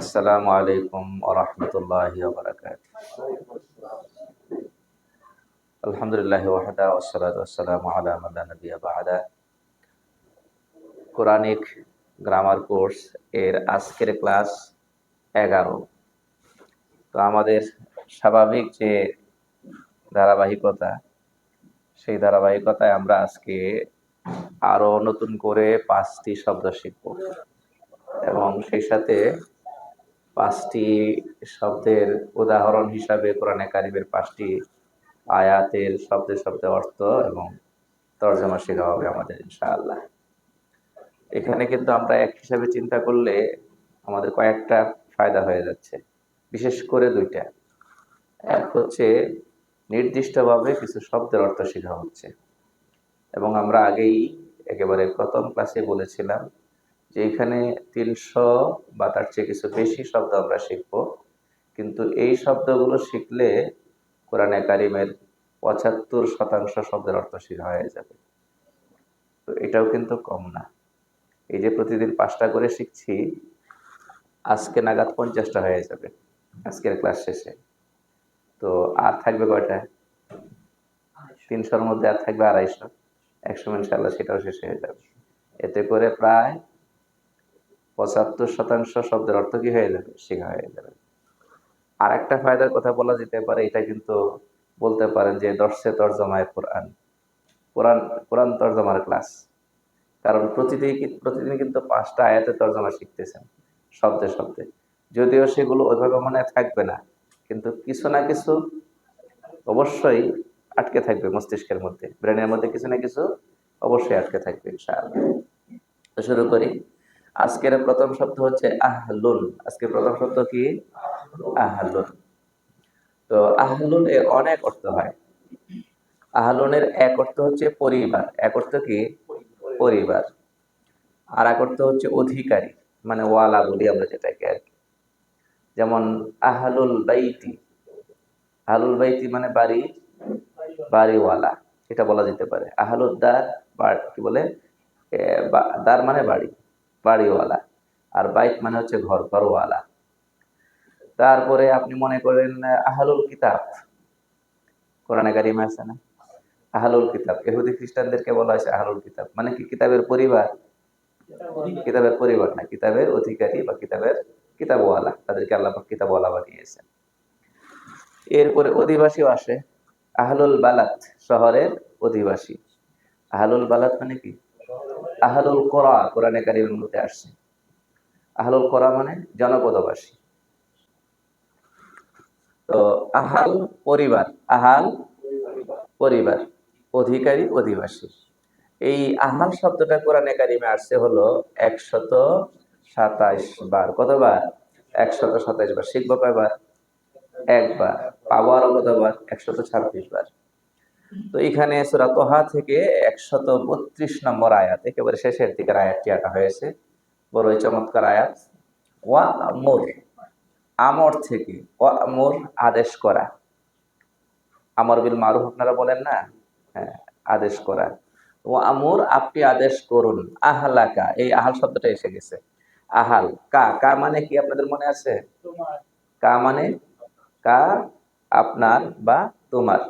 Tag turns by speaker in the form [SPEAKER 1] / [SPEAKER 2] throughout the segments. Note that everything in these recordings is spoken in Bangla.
[SPEAKER 1] আসসালামু আলাইকুম ওরহমতুল্লাহি আলহামদুলিল্লাহ ওয়াহাদা ওসালাত আসসালামু আলা মাদা নবী কোরআনিক গ্রামার কোর্স এর আজকের ক্লাস এগারো। তো আমাদের স্বাভাবিক যে ধারাবাহিকতা, সেই ধারাবাহিকতায় আমরা আজকে আরও নতুন করে পাঁচটি শব্দ শিখব। এবং সেই সাথে পাঁচটি শব্দের উদাহরণ হিসাবে কোরআনে কারিমের পাঁচটি আয়াতের শব্দে শব্দে অর্থ এবং তর্জমা শেখা হবে আমাদের, ইনশাআল্লাহ। এখানে কিন্তু আমরা এক হিসাবে চিন্তা করলে আমাদের কয়েকটা ফায়দা হয়ে যাচ্ছে। বিশেষ করে দুইটা। এক হচ্ছে নির্দিষ্টভাবে কিছু শব্দের অর্থ শেখা হচ্ছে। এবং আমরা আগেই একেবারে প্রথম ক্লাসে বলেছিলাম যে এখানে তিনশো বা তার চেয়ে কিছু বেশি শব্দ আমরা শিখব। কিন্তু এই শব্দগুলো শিখলে কোরআনে কারিমের পঁচাত্তর শতাংশ শব্দের অর্থ শেখা হয়ে যাবে। তো এটাও কিন্তু কম না। এই যে প্রতিদিন পাঁচটা করে শিখছি আজকে নাগাদ পঞ্চাশটা হয়ে যাবে আজকের ক্লাস শেষে। তো আর থাকবে কয়টা? তিনশোর মধ্যে আর থাকবে আড়াইশো। একশো ইনশাল্লাহ সেটাও শেষ হয়ে যাবে। এতে করে প্রায় পঁচাত্তর শতাংশ শব্দের অর্থ কি হয়ে যাবে? শেখা হয়ে যাবে। আর একটা ফায়দার কথা বলা যেতে পারে, এটা কিন্তু বলতে পারেন যে দর্শে তর্জমায় কোরআন। কোরআন কোরআন তর্জমার ক্লাস। কারণ প্রতিদিন প্রতিদিন কিন্তু পাঁচটা আয়াতে তর্জমা শিখতেছেন, শব্দে শব্দে। যদিও সেগুলো ওইভাবে মনে থাকবে না, কিন্তু কিছু না কিছু অবশ্যই আটকে থাকবে মস্তিষ্কের মধ্যে। ব্রেনের মধ্যে কিছু না কিছু অবশ্যই আটকে থাকবে, ইনশাআল্লাহ। তো শুরু করি। আজকের প্রথম শব্দ হচ্ছে আহলুন। আজকের প্রথম শব্দ কি? আহলুন। তো আহলুন এর অনেক অর্থ হয়। আহলুনের এক অর্থ হচ্ছে পরিবার। এক অর্থ কি? পরিবার। আর এক অর্থ হচ্ছে অধিকারী মানে ওয়ালা বলি আমরা যেটাকে আর কি। যেমন আহলুল বাইতি। আহলুল বাইতি মানে বাড়ি, বাড়িওয়ালা। এটা বলা যেতে পারে। আহলুদ দার বা কি বলে? দার মানে বাড়ি। বাড়িওয়ালা। আর বাইত মানে হচ্ছে ঘর ঘরওয়ালা। তারপরে আপনি মনে করেন আহালুল কিতাব। কোরআনে কারিমে আছে না? আহলুল কিতাব। এহুদি খ্রিস্টানদেরকে বলা হয়েছে আহলুল কিতাব। মানে কি? কিতাবের পরিবার। কিতাবের পরিবার না, কিতাবের অধিকারী বা কিতাবের কিতাবওয়ালা। তাদেরকে আল্লাহ কিতাবওয়ালা বানিয়েছেন। এরপরে অধিবাসীও আসে। আহলুল বালাত শহরের অধিবাসী। আহলুল বালাত মানে কি? আহলুল কোরআ কোরআনে কারিমের মধ্যে আসছে। আহলুল কোরআ মানে জনপদবাসী। তো আহাল পরিবার আহাল পরিবার, অধিকারী অধিবাসী। এই আহাল শব্দটা কোরআনে কারিমে আসছে হলো একশত সাতাইশ বার। কতবার? একশত সাতাইশ বার। শিখব কয়বার? একবার। আরও কতবার একশত ছাব্বিশ বার। তো এখানে সুরা তোহা থেকে একশত বত্রিশ নম্বর আয়াত একেবারে শেষের দিকের আয়াতটি আঁকা হয়েছে। বড়ই চমৎকার আয়াত। ওয়া মোর আমর থেকে ওয়া মোর আদেশ করা। আমর বিল মারুফ আপনারা বলেন না? হ্যাঁ আদেশ করা। ও আমর আপনি আদেশ করুন। আহলাকা এই আহাল শব্দটা এসে গেছে। আহাল কা কা মানে কি আপনাদের মনে আছে? কা মানে কা আপনার বা তোমার।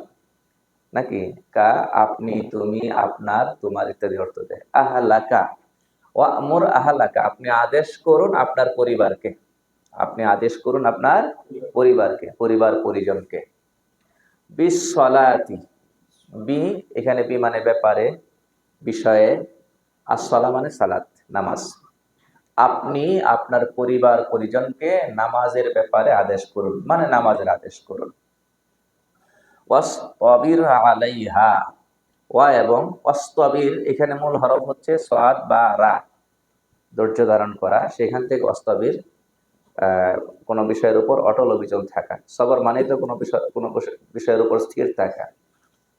[SPEAKER 1] নাকি? কা, আপনি, তুমি, আপনার, তোমার ইত্যাদি অর্থ দেয়। আহালাকা। ও আমর আহালাকা। আপনি আদেশ করুন আপনার পরিবারকে। আপনি আদেশ করুন আপনার পরিবারকে, পরিবার পরিজনকে। বিশ্বলাতি বি, এখানে বি মানে ব্যাপারে, বিষয়ে। আসলা মানে সালাত, নামাজ। আপনি আপনার পরিবার পরিজনকে নামাজের ব্যাপারে আদেশ করুন। মানে নামাজের আদেশ করুন। আলাইহা। ওয়া এবং ওয়াস্তবির এখানে মূল হরফ হচ্ছে সাদ বা রা। ধৈর্য ধারণ করা। সেখান থেকে অস্তবির কোনো বিষয়ের উপর অটল অবিচল থাকা। সবার মানে তো কোনো বিষয়, কোনো বিষয়- বিষয়ের উপর স্থির থাকা।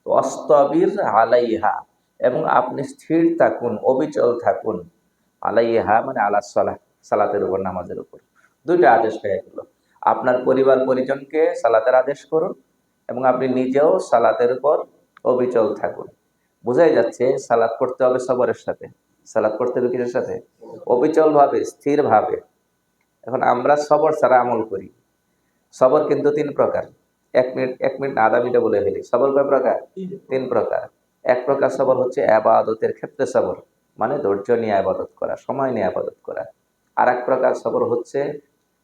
[SPEAKER 1] অস্তবির আলাইহা এবং আপনি স্থির থাকুন, অবিচল থাকুন। আলাইহা মানে আলা সালাহ, সালাতের উপর, নামাজের উপর। দুইটা আদেশ হয়ে গেল। আপনার পরিবার, পরিজনকে সালাতের আদেশ করুন। এবং আপনি নিজেও সালাতের উপর অবিচল থাকুন। বোঝাই যাচ্ছে, সালাত করতে হবে সবরের সাথে। সালাত করতে হবে কিসের সাথে? অবিচল ভাবে স্থির ভাবে এখন আমরা সবর ছাড়া আমল করি। সবর কিন্তু তিন প্রকার। এক মিনিট এক মিনিট আধা মিনিটে বলে ফেলি। সবর কয় প্রকার? তিন প্রকার। এক প্রকার সবর হচ্ছে আবাদতের ক্ষেত্রে সবর মানে ধৈর্য নিয়ে আবাদত করা, সময় নিয়ে আবাদত করা। আর এক প্রকার সবর হচ্ছে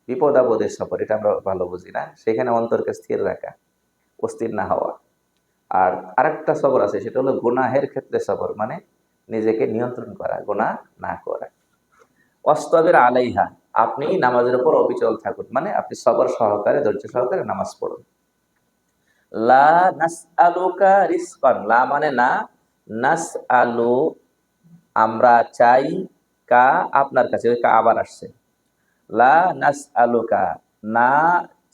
[SPEAKER 1] বিপদ আপদের সবর, এটা আমরা ভালো বুঝি না। সেখানে অন্তরকে স্থির রাখা। অস্থির না হওয়া। আর আরেকটা সবর আছে, সেটা হলো গুনাহের ক্ষেত্রে সবর মানে নিজেকে নিয়ন্ত্রণ করা, গুনাহ না করা। অস্তবের আলাইহা, আপনি নামাজের উপর অবিচল থাকুন মানে আপনি সবর সহকারে, ধৈর্য সহকারে নামাজ পড়ুন। লা নাস আলুকা রিস্কন, লা মানে না নাস আলু আমরা চাই কা আপনার কাছে কা আবার আসছে। লা নাস আলুকা না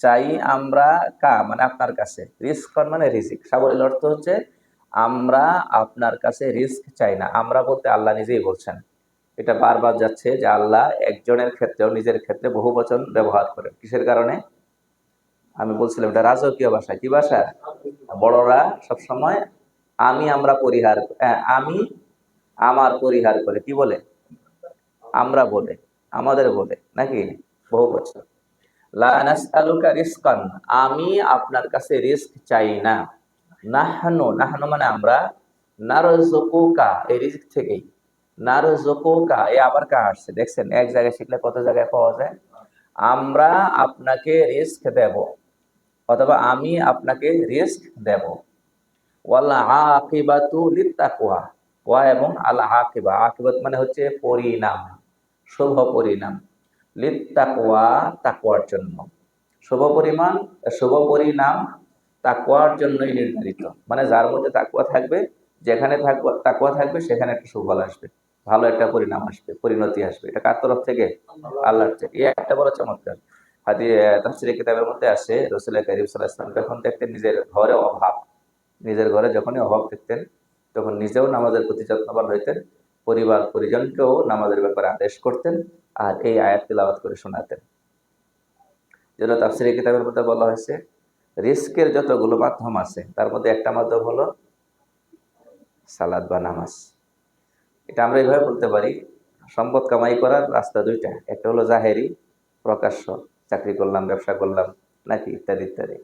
[SPEAKER 1] চাই আমরা কা মানে আপনার কাছে। রিস্কন মানে রিজিক সাবলীল অর্থ হচ্ছে আমরা আপনার কাছে রিস্ক চাই না। আমরা বলতে আল্লাহ নিজেই বলছেন। এটা বারবার যাচ্ছে যে আল্লাহ একজনের ক্ষেত্রেও নিজের ক্ষেত্রে বহু বচন ব্যবহার করেন। কিসের কারণে? আমি বলছিলাম এটা রাজকীয় ভাষা। কি ভাষা? বড়রা সবসময় আমি আমরা পরিহার হ্যাঁ, আমি আমার পরিহার করে। কি বলে? আমরা বলে আমাদের বলে নাকি? বহু বছর রিজকান, আমি আপনার কাছে রিস্ক চাই না। নাহনু নাহনু মানে আমরা। নারজুকুকা, এই রিস্ক থেকেই। নারজুকুকা এই আবার কা আসছে? দেখছেন, এক জায়গায় শিখলে কত জায়গায় পাওয়া যায়? আমরা আপনাকে রিস্ক দেব, অথবা আমি আপনাকে রিস্ক দেব। ওয়াল আকিবাতু লিত্তাকওয়া ওয়া এবং আল আকিবা। আকিবাত মানে হচ্ছে পরিণাম, শুভ পরিণাম। লিত্তাকওয়া তাকওয়ার জন্য। শুভ পরিমাণ শুভ পরিণাম তাকওয়ার জন্যই নির্ধারিত। মানে যার মধ্যে তাকুয়া থাকবে যেখানে থাকওয়া তাকওয়া থাকবে সেখানে একটা সুফল আসবে। ভালো একটা পরিণাম আসবে পরিণতি আসবে। এটা কার তরফ থেকে? আল্লাহর থেকে। এই একটা বড় চমৎকার। হাদি তাফসিরের কিতাবের মধ্যে আসে রসুল করিম সাল্লাহ ইসলাম যখন দেখতেন নিজের ঘরে অভাব নিজের ঘরে যখনই অভাব দেখতেন তখন নিজেও নামাজের প্রতি যত্নবান হইতেন পরিবার পরিজনকেও নামাজের ব্যাপারে আদেশ করতেন। আর এই আয়াত তিলাওয়াত করে শোনাতেন। যেন তাফসিরের কিতাবের মধ্যে বলা হয়েছে, রিস্কের যতগুলো মাধ্যম আছে, তার মধ্যে একটা মাধ্যম হলো সালাদ বা নামাজ। এটা আমরা এইভাবে বলতে পারি, সম্পদ কামাই করার রাস্তা দুইটা। একটা হলো জাহেরি, প্রকাশ্য, চাকরি করলাম, ব্যবসা করলাম, নাকি ইত্যাদি ইত্যাদি,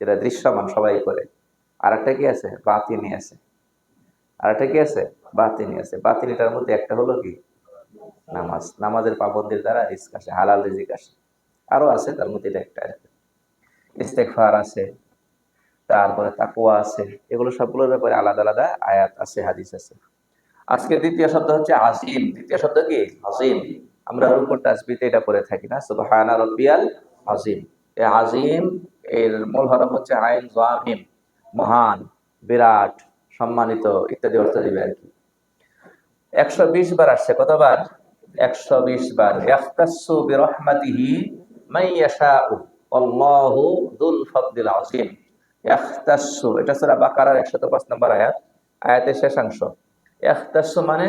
[SPEAKER 1] যেটা দৃশ্যমান, সবাই করে। আর একটা কি আছে? বাতিনি আছে। আর একটা কি আছে? বাতিনি আছে। বাতিনিটার মধ্যে একটা হলো কি? নামাজ, নামাজের পাবন্দির দ্বারা রিস্ক আসে, হালাল রিজিক আসে। আরও আছে, তার মধ্যে এটা একটা ইস্তেকফার আছে, তারপরে তাকুয়া আছে, এগুলো সবগুলোর ব্যাপারে আলাদা আলাদা আয়াত আছে, হাদিস আছে। আজকে দ্বিতীয় শব্দ হচ্ছে আজিম। দ্বিতীয় শব্দ কি? আজিম। আমরা রুকুর তাসবিতে এটা পড়ে থাকি না। সুবহানা রাব্বিয়াল আজিম। এই আজিম, এর মূল হরফ হচ্ছে আইন জামিম মহান, বিরাট, সম্মানিত ইত্যাদি অর্থ দিবে আর কি। একশো বিশ বার আসছে, কতবার? একশো বিশ বার, ইয়াখতাসু বিরহমাতিহি মান ইয়াশাউ আল্লাহু যুল ফাদলিল আযীম ইয়াখতাসু এটা সূরা বাকারার 105 নম্বর আয়াত, আয়াতের শেষাংশ ইয়াখতাসু মানে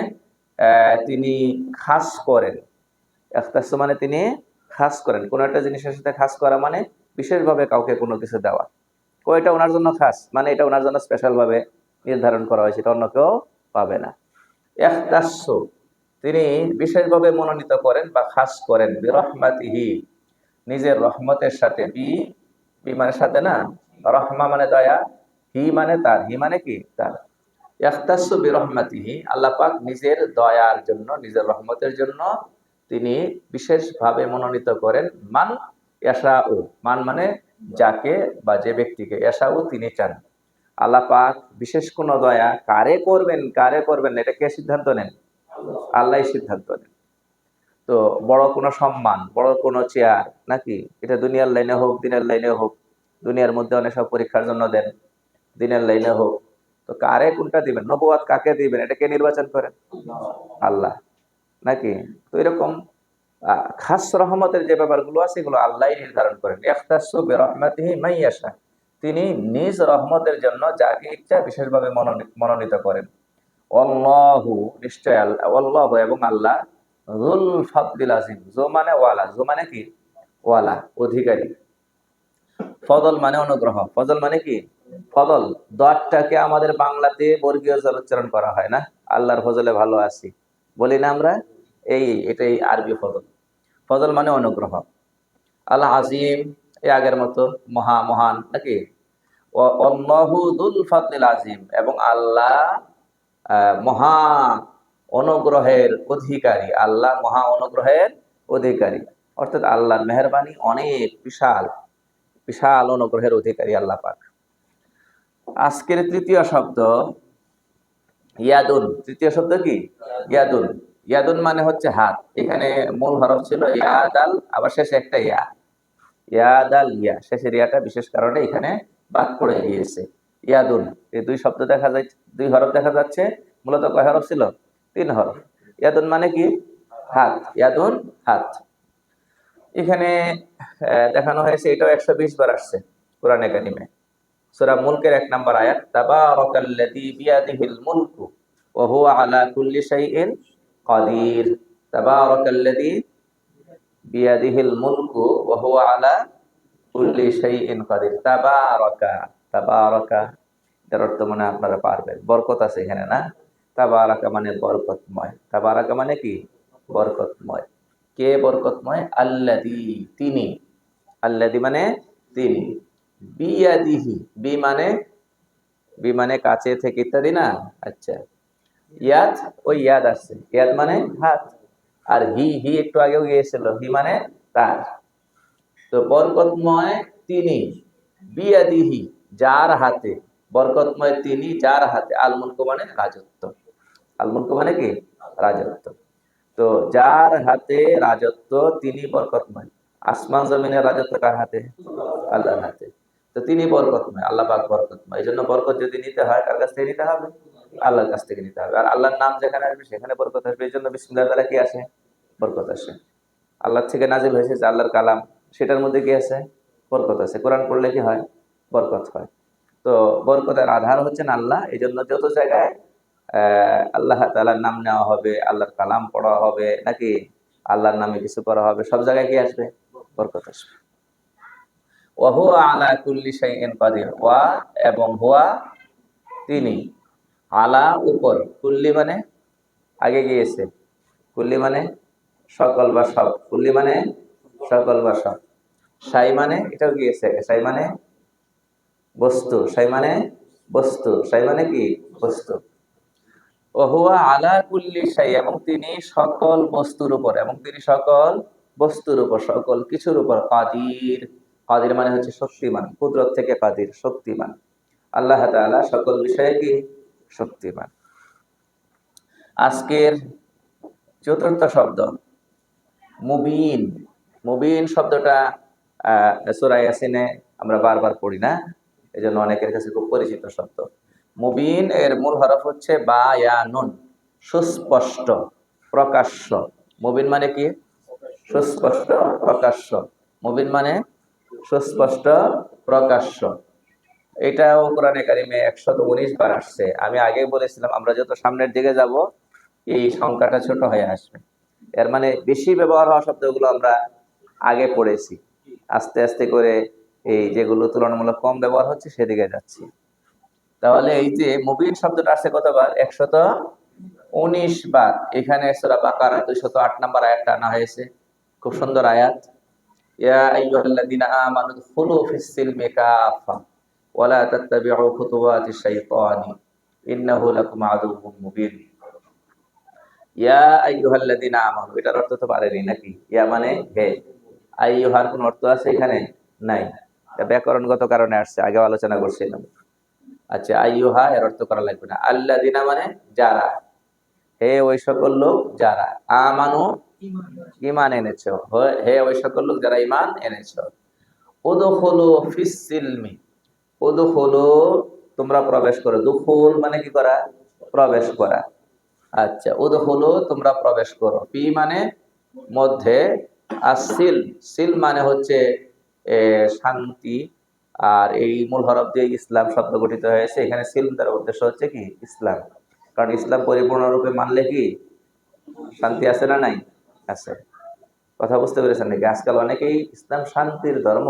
[SPEAKER 1] তিনি খাস করেন। ইয়াখতাসু মানে তিনি খাস করেন। কোন একটা জিনিসের সাথে খাস করা মানে বিশেষভাবে কাউকে কোনো কিছু দেওয়া। ও, এটা ওনার জন্য খাস মানে এটা ওনার জন্য স্পেশাল ভাবে নির্ধারণ করা হয়েছে এটা অন্য কেউ পাবে না। ইখতাসু তিনি বিশেষভাবে মনোনীত করেন বা খাস করেন বিরহমাতিহি, নিজের রহমতের সাথে। বি বি মানে সাথে না? রহমা মানে দয়া, হি মানে তার। হি মানে কি? তার। ইখতাসু বিরহমাতিহি, আল্লাহ পাক নিজের দয়ার জন্য, নিজের রহমতের জন্য তিনি বিশেষভাবে মনোনীত করেন। মান ইয়াশাউ, মান মানে যাকে বা যে ব্যক্তিকে ইয়াশাউ তিনি চান। আল্লাহ পাক বিশেষ কোনো দয়া কারে করবেন কারে করবেন এটা কে সিদ্ধান্ত নেন? আল্লাহ সিদ্ধান্ত নেন। তো বড় কোনো সম্মান, বড় কোনো চেয়ার নাকি? এটা দুনিয়ার লাইনে হোক, দিনের লাইনে হোক, দুনিয়ার মধ্যে অনেক সব পরীক্ষার জন্য দেন, দিনের লাইনে হোক। তো কারে কোনটা দিবেন? নবুয়াত কাকে দিবেন? এটা কে নির্বাচন করেন? আল্লাহ। নাকি? তো এরকম খাস রহমতের যে ব্যাপারগুলো আছে, এগুলো আল্লাহ নির্ধারণ করেন। তিনি নিজ রহমতের জন্য যাকে ইচ্ছা বিশেষভাবে মনোনী- মনোনীত করেন। অল্লাহু নিশ্চয় আল্লাহ অল্লাহ এবং আল্লাহ আজিম। জো মানে ওয়ালা, জো মানে কি? ওয়ালা, অধিকারী। মানে অনুগ্রহ। ফজল মানে কি? আমাদের বাংলাতে বর্গীয় জল উচ্চারণ করা হয় না? আল্লাহর ফজলে ভালো আছি। বলি না আমরা? এই, এটাই আরবি ফজল ফজল মানে অনুগ্রহ। আল আজিম, এই আগের মতো মহা মহান নাকি? ও- অল্লাহু দুল ফাদলিল আজিম এবং আল্লাহ মহা অনুগ্রহের অধিকারী, আল্লাহ মহা অনুগ্রহের অধিকারী। অর্থাৎ আল্লাহর মেহরবানি অনেক বিশাল বিশাল অনুগ্রহের অধিকারী আল্লাহ পাক। আজকের তৃতীয় শব্দ ইয়াদুন। তৃতীয় শব্দ কি? ইয়াদুন। ইয়াদুন মানে হচ্ছে হাত। এখানে মূল হরফ ছিল ইয়াদাল, আবার শেষে একটা ইয়া। ইয়াদাল ইয়া। শেষের ইয়াটা বিশেষ কারণে এখানে বাদ পড়ে গিয়েছে। ইয়াদুন। এই দুই শব্দ দেখা যাচ্ছে দুই হরফ দেখা যাচ্ছে, মূলত কয় হরফ ছিল? তিন হরফ। ইয়াদুন মানে কি? হাত। ইয়াদুন, হাত। এখানে দেখানো হয়েছে, এটাও একশো বিশ বার আসছে কোরআন একাডেমে সূরা মুলকের এক নম্বর আয়াত বিয়াদিহিল মুলকু ওয়া হুয়া আলা কুল্লি শাইইন কাদির। তাবারাকাল্লাযী বিয়াদিহিল মুলকু ওয়া হুয়া আলা কুল্লি শাইইন কাদির। তাবারাকা। তাবারাকা এর অর্থ মানে আপনারা পারবেন। বরকত আছে এখানে, না? তাবারাকা মানে বরকতময়। তাবারাকা মানে কি? বরকতময়। কে বরকতময়? আল্লাযী, তিনি। আল্লাযী মানে তিনি। বিয়াদিহি, বি মানে বি মানে কাছে থেকে ইত্যাদি, না? আচ্ছা। ইয়াদ, ওই ইয়াদ আসছে। ইয়াদ মানে হাত। আর হি হি একটু আগেও গিয়েছিল। হি মানে তার। তো বরকতময় তিনি। বিয়াদিহি যার হাতে, বরকতময় তিনি যার হাতে, আল মুলক মানে রাজত্ব। আল মুলক মানে কি? রাজত্ব। তো যার হাতে রাজত্ব, তিনি বরকতময়। আসমান জমিনের রাজত্ব কার হাতে? আল্লাহর হাতে। তো তিনি বরকতময়, আল্লাহ পাক বরকতময়। এই জন্য বরকত যদি নিতে হয়, কার কাছ থেকে নিতে হবে? আল্লাহর কাছ থেকে নিতে হবে। আর আল্লাহর নাম যেখানে আসবে, সেখানে বরকত আসবে। এই জন্য বিসমিল্লাহ তাআলা কি আসে? বরকত আসে। আল্লাহর থেকে নাজিল হয়েছে যে আল্লাহর কালাম। সেটার মধ্যে কি আছে? বরকত আছে। কোরআন পড়লে কি হয়? বরকত হয়। তো বরকতের আধার হচ্ছেন আল্লাহ এই জন্য যত জায়গায় আল্লাহ তাআলার নাম নেওয়া হবে, আল্লাহর কালাম পড়া হবে, নাকি আল্লাহর নামে কিছু করা হবে, সব জায়গায় কি আসবে? বরকত আসবে। ওয়াহুয়া আলা কুল্লি কাদির, ওয়া এবং হুয়া তিনি আলা উপর। কুল্লি মানে আগে গিয়েছে। কুল্লি মানে সকল বা সব। কুল্লি মানে সকল বা সব। সাই মানে এটাও গিয়েছে। সাই মানে বস্তু, সাই মানে বস্তু, সাই মানে কি? বস্তু। ওহুয়া আলা কুল্লি সাই, এবং তিনি সকল বস্তুর উপর, এবং তিনি সকল বস্তুর উপর, সকল কিছুর উপর কাদির। কাদির মানে হচ্ছে শক্তিমান, কুদরত থেকে কাদির, শক্তিমান। আল্লাহ তাআলা সকল বিষয়ে কি? শক্তিমান। আজকের চতুর্থ শব্দ, মুবিন। মুবিন শব্দটা, আহ, সূরা ইয়াসিনে আমরা বারবার পড়ি না। এই জন্য অনেকের কাছে খুব পরিচিত শব্দ। মুবিন এর মূল হরফ হচ্ছে বা নুন সুস্পষ্ট, প্রকাশ্য। মুবিন মানে কি? সুস্পষ্ট, প্রকাশ্য। মুবিন মানে সুস্পষ্ট, প্রকাশ্য। এটাও কোরআনে কারিমে একশত উনিশ বার আসছে। আমি আগে বলেছিলাম, আমরা যত সামনের দিকে যাব, এই সংখ্যাটা ছোট হয়ে আসবে। এর মানে বেশি ব্যবহার হওয়া শব্দগুলো আমরা আগে পড়েছি। আস্তে আস্তে করে এই যেগুলো তুলনামূলক কম ব্যবহার হচ্ছে, সেদিকে যাচ্ছি। তাহলে এই যে মুবিন শব্দটা আসছে কতবার? একশত উনিশ বার। এখানে সুরা বাকারা দুইশত আট নম্বর আয়াতটা আনা হয়েছে। খুব সুন্দর আয়াত। ইয়া আইয়ুহাল্লাযীনা আমানু দুখুলু ফিস সিলমি কাফা ওয়ালা তাত্তাবিউ খুতুওয়াতিশ শাইতানি ইন্নাহু লাকুম আদুউম মুবিন। ইয়া আইয়ুহাল্লাযীনা আমানু, এটার অর্থ তো পারেনি নাকি? ইয়া মানে হে। আইয়ুহার কোন অর্থ আছে এখানে? নাই। ব্যাকরণগত কারণে আসছে আগে আলোচনা করছিলাম। আচ্ছা আইয়ুহা এর অর্থ করা লাগবে না। আল্লাহ দিনা মানে যারা। হে ওই সকল লোক যারা। আমানু ইমান এনেছ। হে ওই সকল লোক যারা ইমান এনেছো। উদখুলু ফিস সিলমি। উদখুলু তোমরা প্রবেশ করো। দুখুল মানে কি করা? প্রবেশ করা। আচ্ছা উদখুলু তোমরা প্রবেশ করো। পি মানে মধ্যে। আর সিল সিল মানে হচ্ছে শান্তি আর এই মূল হরফ দিয়ে ইসলাম শব্দ গঠিত হয়েছে। এখানে সিল দ্বারা উদ্দেশ্য হচ্ছে কি? ইসলাম। কারণ ইসলাম পরিপূর্ণরূপে মানলে কি? শান্তি আছে না নাই? আছে। কথা বুঝতে পেরেছেন নাকি? আজকাল অনেকেই ইসলাম শান্তির ধর্ম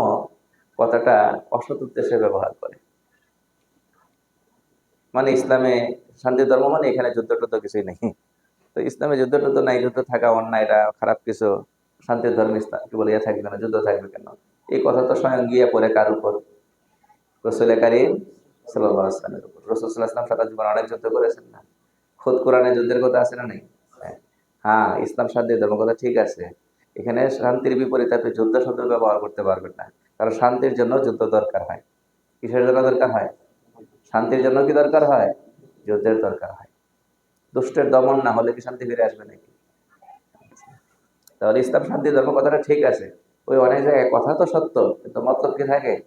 [SPEAKER 1] কথাটা অসৎ উদ্দেশ্যে ব্যবহার করে। মানে ইসলামে শান্তির ধর্ম মানে এখানে যুদ্ধ টুদ্ধ কিছুই নেই। তো ইসলামে যুদ্ধ টুদ্ধ নাই, যুদ্ধ থাকা অন্যায়, এটা খারাপ কিছু। শান্তির ধর্ম ইসলাম কি বলে ইয়ে থাকবে না যুদ্ধ থাকবে কেন? এই কথা তো স্বয়ং গিয়ে পড়ে কার উপর? রসুল করিম সাল্লাহ উপর। রসুল সাল্লাহ সারা জীবন অনেক যুদ্ধ করেছেন না? খোদ কোরআনে যুদ্ধের কথা আছে না নেই? হ্যাঁ। হ্যাঁ ইসলাম শান্তির ধর্ম কথা ঠিক আছে। এখানে শান্তির বিপরীতে আপনি যুদ্ধ শব্দ ব্যবহার করতে পারবেন না। কারণ শান্তির জন্য যুদ্ধ দরকার হয়। কিসের জন্য দরকার হয়? শান্তির জন্য কি দরকার হয়? যুদ্ধের দরকার হয়। দুষ্টের দমন না হলে কি শান্তি ফিরে আসবে নাকি? তাহলে ইসলাম শান্তি ধর্ম কথাটা ঠিক আছে। ওই অনেক জায়গায় কথা তো সত্য, কিন্তু মতলব কি থাকে?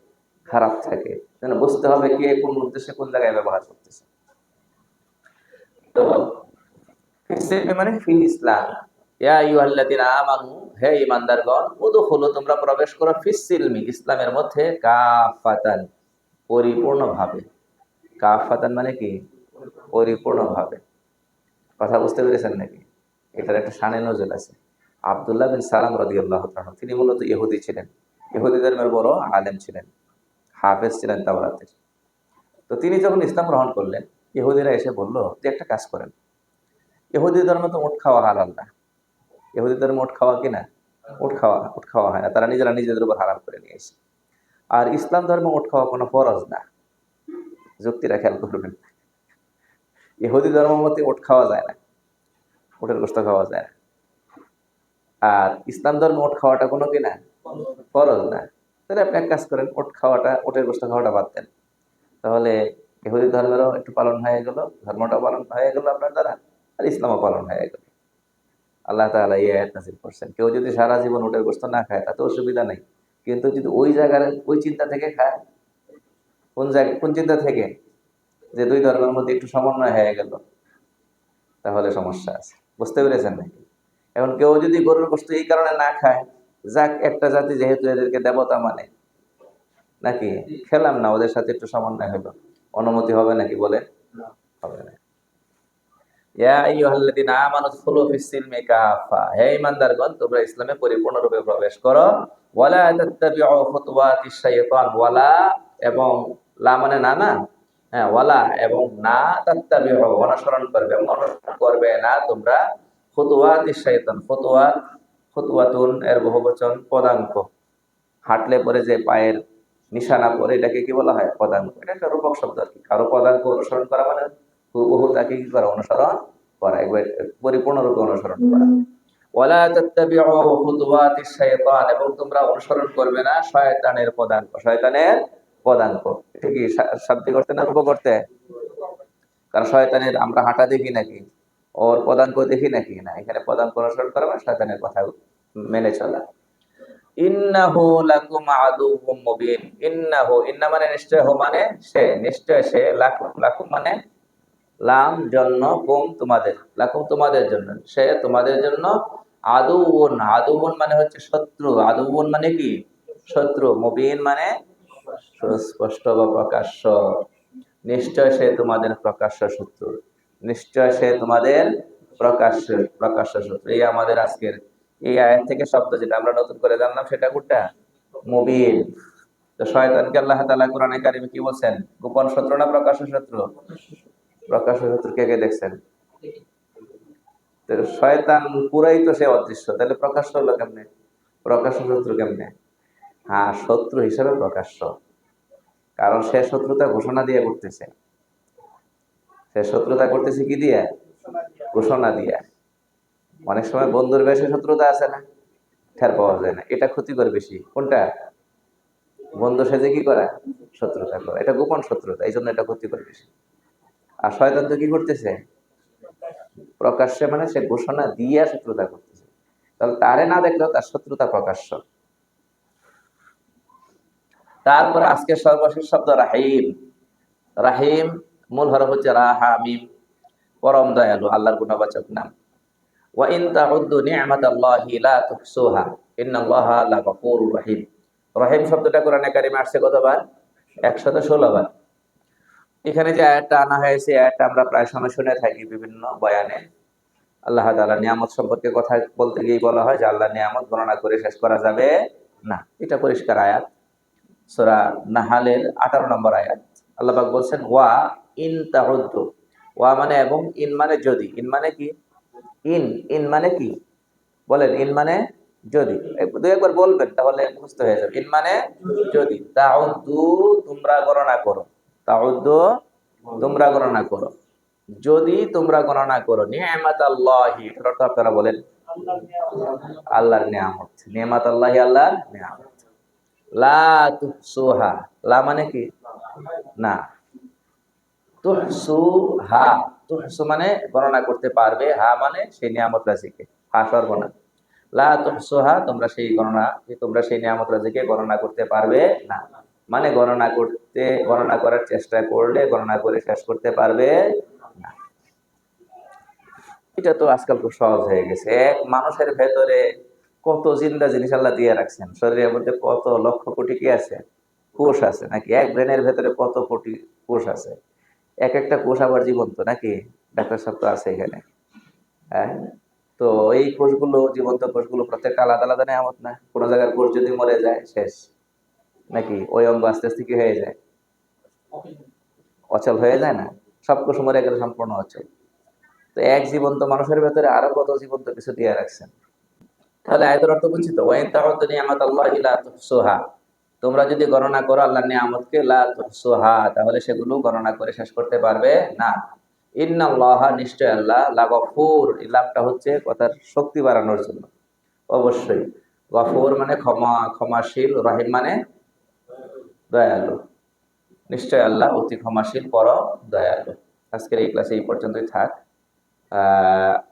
[SPEAKER 1] খারাপ থাকে। যেন বুঝতে হবে কে কোন উদ্দেশ্যে কোন জায়গায় ব্যবহার করতেছে। মানে? প্রবেশ ইসলামের মধ্যে পরিপূর্ণভাবে। কাফাতান মানে কি? পরিপূর্ণভাবে। কথা বুঝতে পেরেছেন নাকি? এটার একটা সানে নজর আছে। আবদুল্লাহ বিন সালাম রাদিয়াল্লাহু তাআলা তিনি মূলত ইহুদি ছিলেন। ইহুদি ধর্মের বড় আলেম ছিলেন, হাফেজ ছিলেন তাওরাতের। তো তিনি যখন ইসলাম গ্রহণ করলেন, ইহুদিরা এসে বলল যে একটা কাজ করেন। ইহুদি ধর্মে তো উঠ খাওয়া হালাল না। ইহুদি ধর্মে উঠ খাওয়া কি না? উঠ খাওয়া উঠ খাওয়া হয় না। তারা নিজেরা নিজেদের উপর হারাম করে নিয়ে এসে। আর ইসলাম ধর্মে উঠ খাওয়া কোনো ফরজ না। যুক্তিরা খেয়াল করবেন। ইহুদি ধর্ম মতে উঠ খাওয়া যায় না। উটের গোস্ত খাওয়া যায় না। আর ইসলাম ধর্মে উঠ খাওয়াটা কোনো কি না? ফরজ না। তাহলে আপনি এক কাজ করেন, ওট খাওয়াটা, ওটের গোস্ত খাওয়াটা বাদ দেন। তাহলে ইহুদি ধর্মেরও একটু পালন হয়ে গেল, ধর্মটাও পালন হয়ে গেল আপনার দ্বারা, আর ইসলামও পালন হয়ে গেল। আল্লাহ তাআলা এই আয়াত করছেন। কেউ যদি সারা জীবন ওটের গোস্ত না খায়, তাতে অসুবিধা নেই। কিন্তু যদি ওই জায়গার, ওই চিন্তা থেকে খায়, কোন জায়গা, কোন চিন্তা থেকে? যে দুই ধর্মের মধ্যে একটু সমন্বয় হয়ে গেল, তাহলে সমস্যা আছে। বুঝতে পেরেছেন নাকি? এখন কেউ যদি গরুর গোস্ত এই কারণে না খায় যাক একটা জাতি যেহেতু এদেরকে দেবতা মানে। নাকি? খেলাম না ওদের সাথে একটু সমন্বয় হলো। অনুমতি হবে নাকি বলে? হবে না। তোমরা ইসলামে পরিপূর্ণরূপে প্রবেশ করো। ওয়ালা ওয়ালা এবং লা মানে না না? হ্যাঁ ওয়ালা এবং না তাত্তাবিউ। অনুসরণ করবে অনুসরণ করবে না তোমরা। খুতুওয়াতিশ শাইতান খুতুওয়াত খুতুওয়াতুন এর বহুবচন পদাঙ্ক। হাঁটলে পরে যে পায়ের নিশানা পরে এটাকে কি বলা হয়? পদাঙ্ক। এটা একটা রূপক শব্দ আর কি। কারও পদাঙ্ক অনুসরণ করা মানে হুবহু তাকে কি করা? অনুসরণ করা। একবার পরিপূর্ণরূপে অনুসরণ করা। ওয়ালা তাত্তাবিউ খুতুওয়াতিশ শাইতান এবং তোমরা অনুসরণ করবে না শয়তানের পদাঙ্ক। শয়তানের পদাঙ্ক। এটা কি শাব্দিক না রূপক কারণ শয়তানের আমরা হাঁটা দেখি নাকি? ওর পদাঙ্ক দেখি নাকি না এখানে পদাঙ্ক অনুসরণ করা মানে শয়তানের কথা মেনে চলা ইন্নাহু লাকুম আদুউম মুবিন ইন্নাহু ইন্না মানে নিশ্চয় হো মানে সে নিশ্চয় সে লাকুম লাকুম মানে লাম জন্য কুম তোমাদের লাকুম তোমাদের জন্য সে তোমাদের জন্য আদুউন আদুউন মানে হচ্ছে শত্রু আদুউন মানে কি শত্রু মুবিন মানে সুস্পষ্ট বা প্রকাশ্য নিশ্চয় সে তোমাদের প্রকাশ্য শত্রু নিশ্চয় সে তোমাদের প্রকাশ্য প্রকাশ্য শত্রু। এই আমাদের আজকের এই আয়াত থেকে শব্দ যেটা আমরা নতুন করে জানলাম, সেটা কোনটা? মুবিন। তো শয়তানকে আল্লাহ তাআলা কোরআনে কারিমে কি বলছেন? গোপন শত্রু না প্রকাশ্য শত্রু? প্রকাশ্য শত্রু কে কে দেখছেন? শয়তান পুরাই তো সে অদৃশ্য, তাহলে প্রকাশ্য হলো কেমনে? প্রকাশ্য শত্রু কেমনে? হ্যাঁ শত্রু হিসেবে প্রকাশ্য। কারণ সে শত্রুতা ঘোষণা দিয়ে করতেছে। সে শত্রুতা করতেছে কি দিয়ে? ঘোষণা দিয়ে। অনেক সময় বন্ধুর বেশি শত্রুতা আছে না, ঠের পাওয়া যায় না। এটা ক্ষতিকর বেশি। কোনটা? বন্ধু সেজে কি করা? শত্রুতা করা। এটা গোপন শত্রুতা এই জন্য এটা ক্ষতিকর বেশি। আর শয়তান তো কি করতেছে? প্রকাশ্যে মানে সে ঘোষণা দিয়ে শত্রুতা করতেছে। তাহলে তারে না দেখলেও তার শত্রুতা প্রকাশ্য। তারপরে আজকে সর্বশেষ শব্দ রাহিম। রাহিম মূল হরফ হচ্ছে রাহা মিম। পরম দয়ালু, আল্লাহর গুণবাচক নাম। ওয়া ইন তাউদ্দু লা তুহসুহা, ইন্নাল্লাহা লাগাফুরুর রহিম। রহিম শব্দটা কোরআনে কারিমে আসছে কতবার? বার। এখানে যে আয়াতটা আনা হয়েছে আয়াতটা আমরা প্রায় সময় শুনে থাকি বিভিন্ন বয়ানে। আল্লাহ তাআলা নিয়ামত সম্পর্কে কথা বলতে গিয়েই বলা হয় যে আল্লাহ নিয়ামত গণনা করে শেষ করা যাবে না। এটা পরিষ্কার আয়াত। সূরা নাহালের আঠারো নম্বর আয়াত। আল্লাহ পাক বলছেন, ওয়া ইন তাহুদ্দু ওয়া মানে এবং ইন মানে যদি। ইন মানে কি? ইন। ইন মানে কি? বলেন, ইন মানে যদি। দুই একবার বলবেন, তাহলে মুখস্থ হয়ে যাবে। ইন মানে যদি। তাউদ্দু তোমরা গণনা করো। তাউদ্দু তোমরা গণনা করো। যদি তোমরা গণনা করো নিয়ামাত আল্লাহি অর্থ আপনারা বলেন, আল্লাহর নিয়ামত। নিয়ামাত আল্লাহি আল্লাহর নিয়ামত। লা তুহসুহা। লা মানে কি? না। তুহসুহা তুহসু মানে গণনা করতে পারবে। হা মানে সেই নিয়ামত রাজিকে। হা সর্বনা। লা তুহসুহা তোমরা সেই গণনা তোমরা সেই নিয়ামত রাজিকে গণনা করতে পারবে না। মানে গণনা করতে, গণনা করার চেষ্টা করলে গণনা করে শেষ করতে পারবে না। এটা তো আজকাল খুব সহজ হয়ে গেছে। এক মানুষের ভেতরে কত জিন্দা জিনিস আল্লাহ দিয়ে রাখছেন। শরীরের মধ্যে কত লক্ষ কোটি কি আছে? কোষ আছে নাকি? এক ব্রেনের ভেতরে কত কোটি কোষ আছে? এক একটা কোষ আবার জীবন্ত নাকি? ডাক্তার সাহেব তো আছে এখানে। হ্যাঁ? তো এই কোষগুলো, জীবন্ত কোষগুলো প্রত্যেকটা আলাদা আলাদা নেয়ামত না? কোনো জায়গার কোষ যদি মরে যায়, শেষ। নাকি ওই অঙ্গ আস্তে আস্তে কি হয়ে যায়? অচল হয়ে যায় না? সব কোষ মরে গেলে সম্পূর্ণ অচল। তো এক জীবন্ত মানুষের ভেতরে আরও কত জীবন্ত কিছু দিয়ে রাখছেন? তাহলে আয়তের অর্থ বুঝছি তো? ওয়াইন তাহত নিয়ামত আল্লাহ লা তুহসুহা। তোমরা যদি গণনা করো আল্লাহ নিয়ামতকে, লা তুহসুহা, তাহলে সেগুলো গণনা করে শেষ করতে পারবে না। ইন্নাল্লাহ নিশ্চয় আল্লাহ লা গফুর এই লাভটা হচ্ছে কথার শক্তি বাড়ানোর জন্য। অবশ্যই। গফুর মানে ক্ষমা, ক্ষমাশীল, রহিম মানে দয়ালু। নিশ্চয় আল্লাহ অতি ক্ষমাশীল পরম দয়ালু। আজকের এই ক্লাসে এই পর্যন্তই থাক।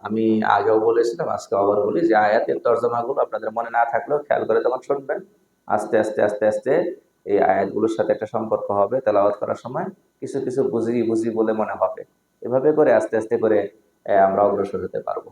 [SPEAKER 1] আমি আগেও বলেছিলাম, আজকে আবার বলি যে আয়াতের তর্জমাগুলো আপনাদের মনে না থাকলেও খেয়াল করে তখন শুনবেন আস্তে আস্তে আস্তে আস্তে এই আয়াতগুলোর সাথে একটা সম্পর্ক হবে তেলাওয়াত করার সময় কিছু কিছু বুঝি বুঝি বলে মনে হবে। এভাবে করে আস্তে আস্তে করে আমরা অগ্রসর হতে পারব।